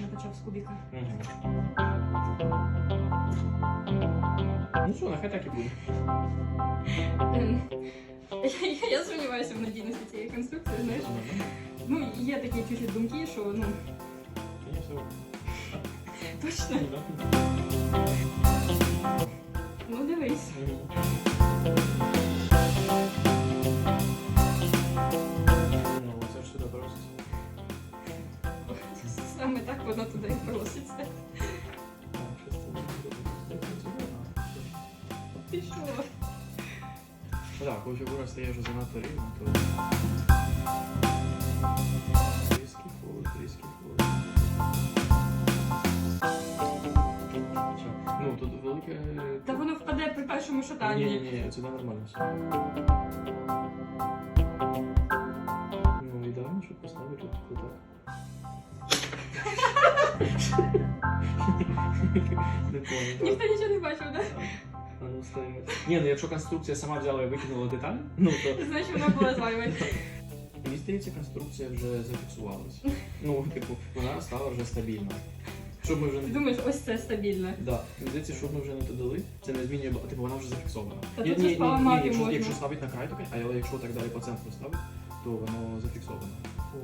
не почав з кубіка. Мгм. Ну що, нехай так і буде. Ем, Я, я, я сумніваюся в надійності цієї конструкції, знаєш. Ну, є такі чуть думки, що ну Ні, все. точно. Ну дивись. Воно туди і проситься. Це? Ну Так, коли фігура стає вже занадто рівно, то... Тріски тріски. Ну, тут велике... Та воно впаде при першому Ні, шатанні. ні, ні, сюди нормально все. Не понял. Ніхто нічого не бачив, так? А ну стоїть. Ні, ну якщо конструкція сама взяла і викинула деталь, ну то Значить, вона була зайвою. мені здається, конструкція вже зафіксувалась. Ну, типу, вона стала вже стабільна. Щоб ми вже Ти не. думаєш, ось це стабільне. Да. Мені здається, щоб ми вже не додали, це не змінює, типу вона вже зафіксована. Та тут же ж ні, ні, поламати якщо, можна. якщо ставити на край, то, але якщо так далі по центру ставити, то воно зафіксовано. О.